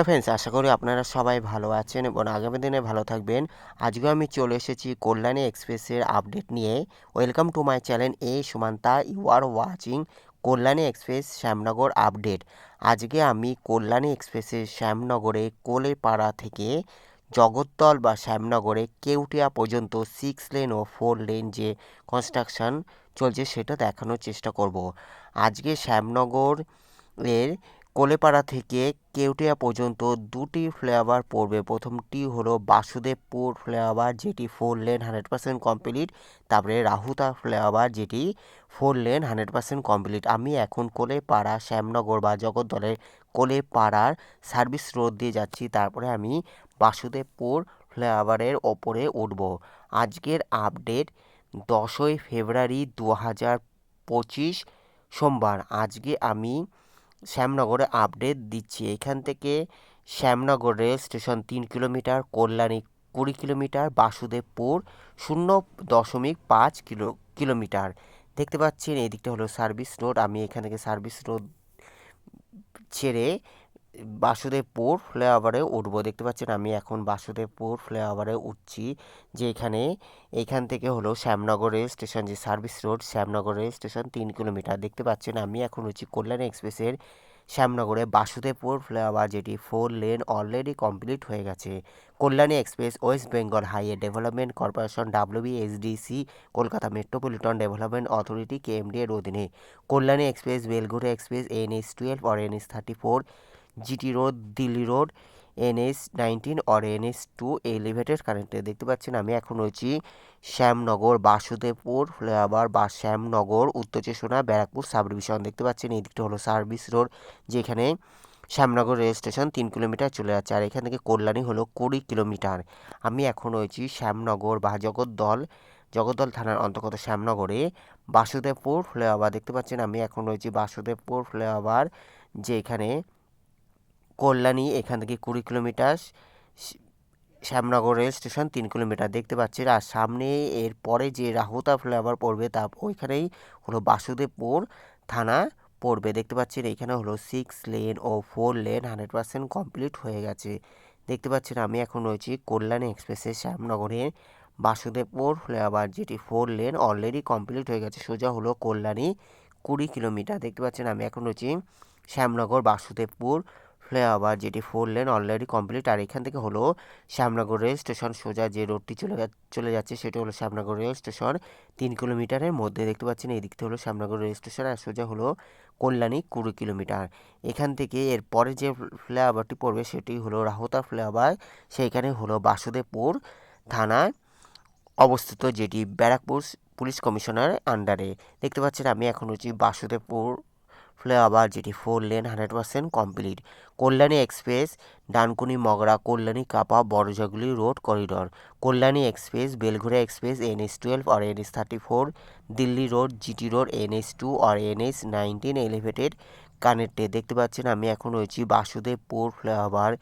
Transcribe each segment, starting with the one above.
Hello friends, আশা করি আপনারা সবাই ভালো আছেন এবং আগামী দিনে ভালো থাকবেন। আজকেও আমি চলে এসেছি কল্যাণী এক্সপ্রেসের আপডেট নিয়ে। Welcome to my channel A Sumanta you are watching Kalyani express Shyamnagar update. আজকে আমি কল্যাণী এক্সপ্রেসের শ্যামনগরে কোলেপাড়া থেকে জগদ্দল বা শ্যামনগরে কেউটিয়া পর্যন্ত সিক্স লেন ও ফোর লেন যে কনস্ট্রাকশন চলছে সেটা দেখানোর চেষ্টা করব। আজকে শ্যামনগর এর কোলেপাড়া থেকে কেউটিয়া পর্যন্ত দুটি ফ্লাইওভার পড়বে। প্রথমটি হলো বাসুদেবপুর ফ্লাইওভার, যেটি four lane hundred percent complete তারপরে রাহুতা ফ্লাইওভার, যেটি four lane hundred percent complete আমি এখন কোলেপাড়া, শ্যামনগর বা জগদ্দলের কোলেপাড়ার সার্ভিস রোড দিয়ে যাচ্ছি। তারপরে আমি বাসুদেবপুর ফ্লাইওভারের ওপরে উঠব। আজকের আপডেট দশই ফেব্রুয়ারি দু হাজার পঁচিশ সোমবার। আজকে আমি শ্যামনগরে আপডেট দিচ্ছি। এখান থেকে শ্যামনগর রেল স্টেশন তিন কিলোমিটার, কল্যাণী কুড়ি কিলোমিটার, বাসুদেবপুর শূন্য দশমিক পাঁচ কিলো, কিলোমিটার। দেখতে পাচ্ছেন এই দিকটা হলো সার্ভিস রোড আমি এখান থেকে সার্ভিস রোড ছেড়ে বাসুদেবপুর ফ্লাইওভারে উঠবো। দেখতে পাচ্ছেন আমি এখন বাসুদেবপুর ফ্লাইওভারে উঠছি যে এখানে এখান থেকে হলো শ্যামনগর রেল স্টেশন, যে service road, Shyamnagar rail station তিন কিলোমিটার। দেখতে পাচ্ছেন আমি এখন হচ্ছি কল্যাণ এক্সপ্রেসের শ্যামনগরে। বাসুদেবপুর ফ্লাইওভার যেটি ফোর লেন অলরেডি কমপ্লিট হয়ে গেছে। Kalyani express, west Bengal highway development corporation WBHDC Kolkata metropolitan development authority, KMD এর অধীনে। Kalyani express Belghoria express NH twelve और NH thirty four GT road Delhi road NH nineteen or NH two elevated connected দেখতে পাচ্ছেন আমি এখন রয়েছি Shyamnagar, Basudebpur, flyover বা শ্যামনগর, উত্তর চেষণা ব্যারাকপুর সাব ডিভিশন দেখতে পাচ্ছেন এই দিকটা হলো সার্ভিস রোড, যেখানে শ্যামনগর রেল স্টেশন তিন কিলোমিটার চলে যাচ্ছে। আর এখান থেকে কল্যাণী হলো কুড়ি কিলোমিটার। আমি এখন রয়েছি শ্যামনগর বা জগদ্দল জগদ্দল থানার অন্তর্গত শ্যামনগরে, বাসুদেবপুর, ফ্লাইওভার। দেখতে পাচ্ছেন আমি এখন রয়েছি বাসুদেবপুর, ফ্লাইওভার যে এখানে কল্যাণী, এখান থেকে কুড়ি কিলোমিটার শ্যামনগর রেল স্টেশন তিন কিলোমিটার। দেখতে পাচ্ছেন আর সামনে এর পরে যে রাহুতা ফ্লাইওভার পড়বে, তা ওইখানেই হলো বাসুদেবপুর থানা পড়বে। দেখতে পাচ্ছেন এখানে হলো সিক্স লেন ও four lane hundred percent complete হয়ে গেছে। দেখতে পাচ্ছেন আমি এখন রয়েছি কল্যাণী এক্সপ্রেসের শ্যামনগরে। বাসুদেবপুর ফ্লাইওভার যেটি ফোর লেন অলরেডি কমপ্লিট হয়ে গেছে, সোজা হলো কল্যাণী কুড়ি কিলোমিটার। দেখতে পাচ্ছেন আমি এখন রয়েছি শ্যামনগর বাসুদেবপুর ফ্লাইওভার যেটি ফোর লেন অলরেডি কমপ্লিট আর এখান থেকে হলো শ্যামনগর রেল স্টেশন সোজা যে রোডটি চলে চলে যাচ্ছে সেটা হলো শ্যামনগর রেল স্টেশন তিন কিলোমিটারের মধ্যে দেখতে পাচ্ছেন, এই দিকটা হলো শ্যামনগর রেল স্টেশন আর সোজা হলো কল্যাণী কুড়ি কিলোমিটার। এখান থেকে এর পরে যে ফ্লাইওভারটি পড়বে সেটি হলো রাহুতা ফ্লাইওভার সেইখানে হলো বাসুদেবপুর থানায় অবস্থিত, যেটি ব্যারাকপুর পুলিশ কমিশনার আন্ডারে দেখতে পাচ্ছেন, আমি এখন হচ্ছি বাসুদেবপুর ফ্লাইওভার যেটি four lane hundred percent complete Kalyani express Dankuni, Magra, Kalyani, Kapa, Barajaguli road corridor Kalyani express Belghoria express NH twelve আর N H thirty four Delhi road GT road NH two আর NS nineteen elevated কানেক্টে। দেখতে পাচ্ছেন আমি এখন রয়েছি Basudebpur flyover.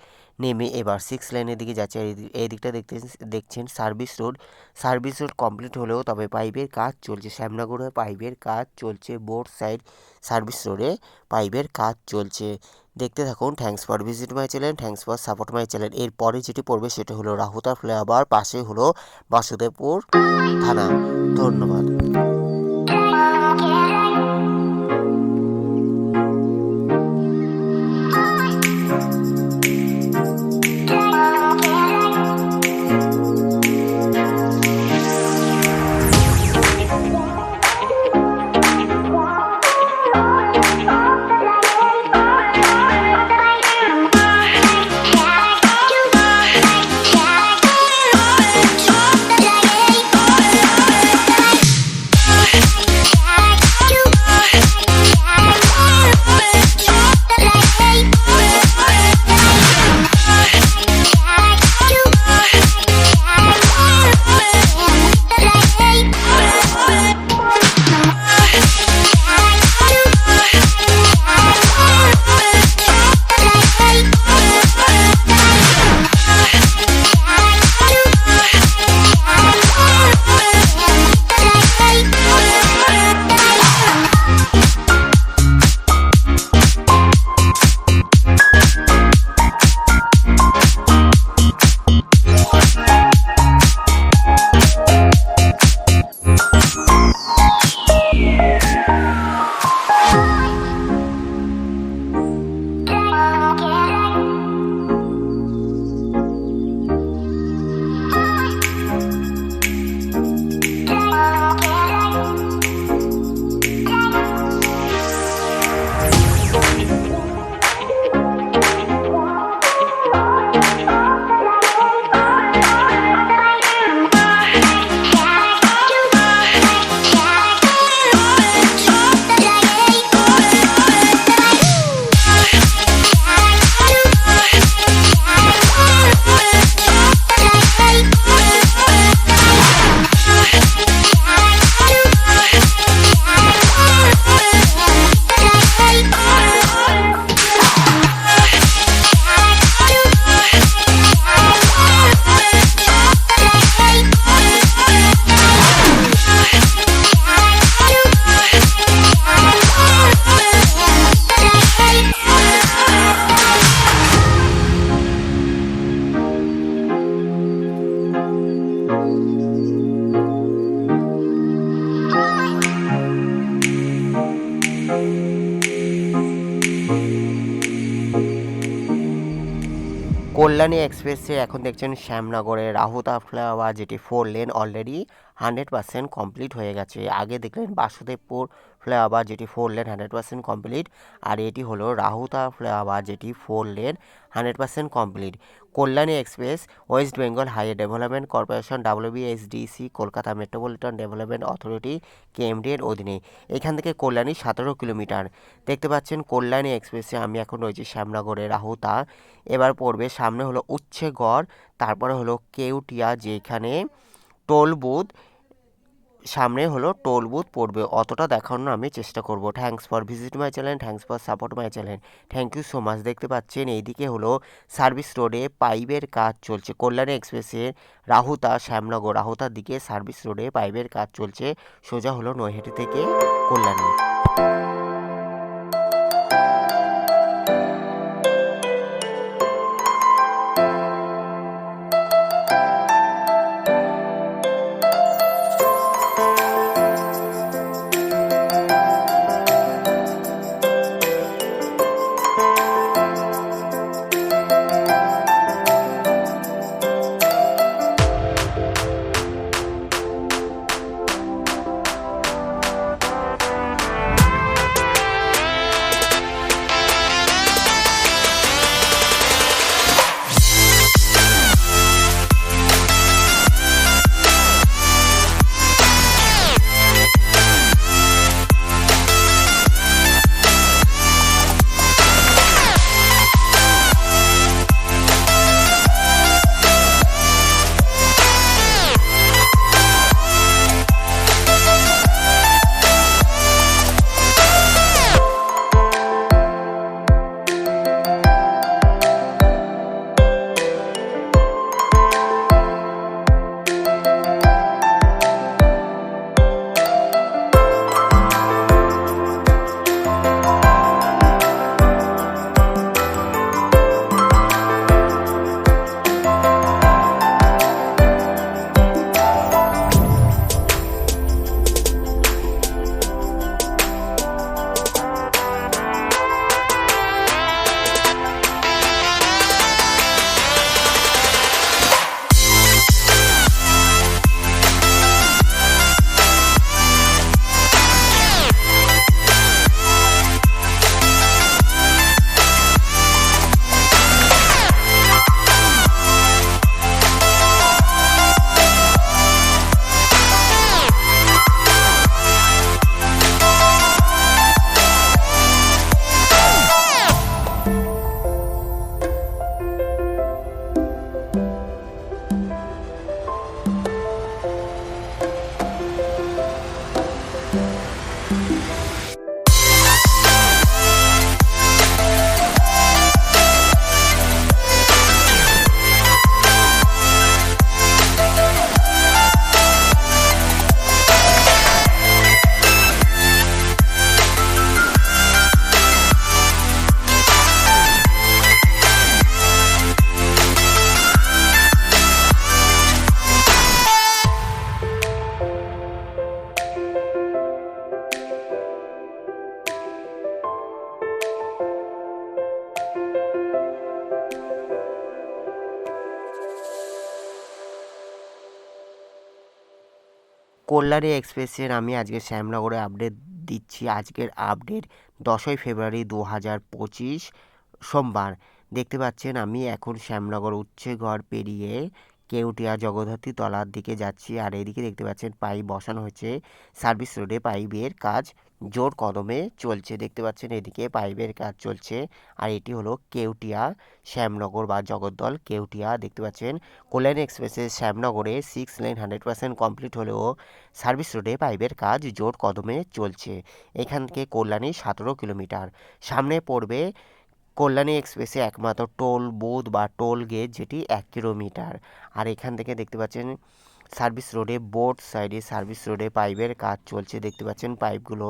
নেমে এবার six লাইনের দিকে যাচ্ছে। এই দিকটা দেখতে দেখছেন service road service road complete হলেও তবে পাইপের কাজ চলছে। শ্যামনগরে পাইপের কাজ চলছে বোর্ড সাইড সার্ভিস রোডে পাইপের কাজ চলছে। দেখতে থাকুন thanks for visit my channel thanks for support my channel এরপরে যেটি পড়বে সেটা হলো রাহুতা ফ্লাইওভার, পাশে হলো বাসুদেবপুর থানা। ধন্যবাদ। কল্যাণী এক্সপ্রেসে এখন দেখছেন শ্যামনগরে রাহুতা ফ্লাইওভার যেটি four lane already hundred percent complete হয়ে গেছে। আগে দেখলেন বাসুদেবপুর ফ্লাইওভার যেটি four lane hundred percent complete আর এটি হলো রাহুতা ফ্লাইওভার যেটি four lane hundred percent complete Kalyani express west Bengal highway development corporation WBHDC Kolkata metropolitan development authority KMD এর অধীনে। এখান থেকে কল্যাণী সতেরো কিলোমিটার দেখতে পাচ্ছেন কল্যাণী এক্সপ্রেসে আমি এখন রয়েছি শ্যামনগরে রাহুতা। এবার পড়বে সামনে হলো উচ্ছেগড়, তারপরে হলো কেউটিয়া যেখানে টোল বুথ সামনে হলো টোল বুথ পড়বে। অতটা দেখানোর আমি চেষ্টা করব। Thanks for visit my channel thanks for support my channel thank you so much দেখতে পাচ্ছেন, এইদিকে হলো সার্ভিস রোডে পাইপের কাজ চলছে। কল্যাণী এক্সপ্রেসের রাহুতা, শ্যামনগর, রাহুতার দিকে সার্ভিস রোডে পাইপের কাজ চলছে। সোজা হলো নৈহাটি থেকে কল্যাণী। কল্যাণী এক্সপ্রেসের আমি আজকে শ্যামনগরে আপডেট দিচ্ছি। আজকের আপডেট দশই ফেব্রুয়ারি দু হাজার পঁচিশ সোমবার। দেখতে পাচ্ছেন আমি এখন শ্যামনগর উচ্ছে ঘর পেরিয়ে কেউটিয়া জগদ্ধাত্রী তলার দিকে যাচ্ছি। আর এদিকে দেখতে পাচ্ছেন পাইপ বসানো হয়েছে। সার্ভিস রোডে পাইপের কাজ জোর কদমে চলছে। দেখতে পাচ্ছেন এদিকে পাইপের কাজ চলছে। আর এটি হলো কেউটিয়া শ্যামনগর বা জগদ্দল কেউটিয়া। দেখতে পাচ্ছেন কল্যাণ এক্সপ্রেসের শ্যামনগরে six lane hundred percent complete হলেও সার্ভিস রোডে পাইপের কাজ জোর কদমে চলছে। এখান থেকে কল্যাণী সতেরো কিলোমিটার। সামনে পড়বে কল্যাণী এক্সপ্রেসে একমাত্র টোল বুথ বা টোল গেট যেটি এক কিলোমিটার। আর এখান থেকে দেখতে পাচ্ছেন সার্ভিস রোডে বোর্ড সাইডে সার্ভিস রোডে পাইপের কাজ চলছে। দেখতে পাচ্ছেন পাইপগুলো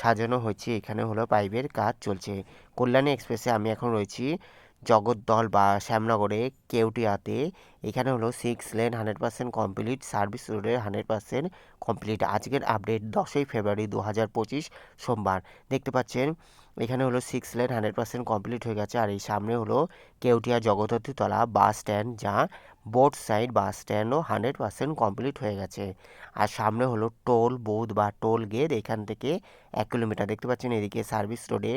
সাজানো হয়েছে, এখানে হলো পাইপের কাজ চলছে। কল্যাণী এক্সপ্রেসে আমি এখন রয়েছি জগদ্দল বা শ্যামনগরে, কেউটিয়াতে। এখানে হলো six lane hundred percent complete, service রোডের হান্ড্রেড পার্সেন্ট কমপ্লিট। আজকের আপডেট দশই ফেব্রুয়ারি দু হাজার পঁচিশ সোমবার। দেখতে পাচ্ছেন এখানে হলো six lane hundred percent complete হয়ে গেছে। আর এই সামনে হলো কেউটিয়া জগদ্ধাত্রীতলা বাস স্ট্যান্ড যা বোর্ড সাইড বাস স্ট্যান্ডও হান্ড্রেড পার্সেন্ট কমপ্লিট হয়ে গেছে। আর সামনে হলো টোল বুথ বা টোল গেট এখান থেকে এক কিলোমিটার দেখতে পাচ্ছেন, এদিকে সার্ভিস রোডে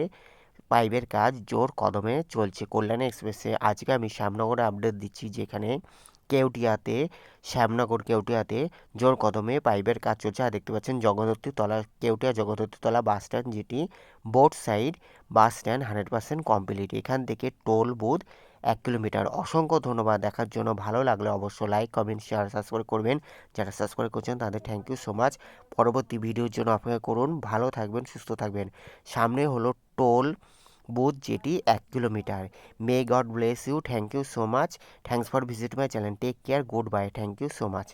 পাইপের কাজ জোর কদমে চলছে। কল্যাণী এক্সপ্রেসে আজকে আমি শ্যামনগরে আপডেট দিচ্ছি, যেখানে কেউটিয়াতে, শ্যামনগর কেউটিয়াতে জোর কদমে পাইপের কাজ চলছে। আর দেখতে পাচ্ছেন জগদ্ধাত্রী তলা, Keutia Jagaddhatritala bus stand, যেটি board side bus stand hundred percent complete. এখান থেকে টোল বুথ এক কিলোমিটার। অসংখ্য ধন্যবাদ দেখার জন্য। ভালো লাগলে অবশ্যই লাইক, কমেন্ট শেয়ার সাবস্ক্রাইব করবেন। যারা সাবস্ক্রাইব করছেন, তাদের থ্যাংক ইউ সো মাচ পরবর্তী ভিডিওর জন্য অপেক্ষা করুন। ভালো থাকবেন, সুস্থ থাকবেন। সামনে হলো টোল বুথ যেটি এক kilometre. May God bless you thank you so much thanks for visit my channel take care good bye thank you so much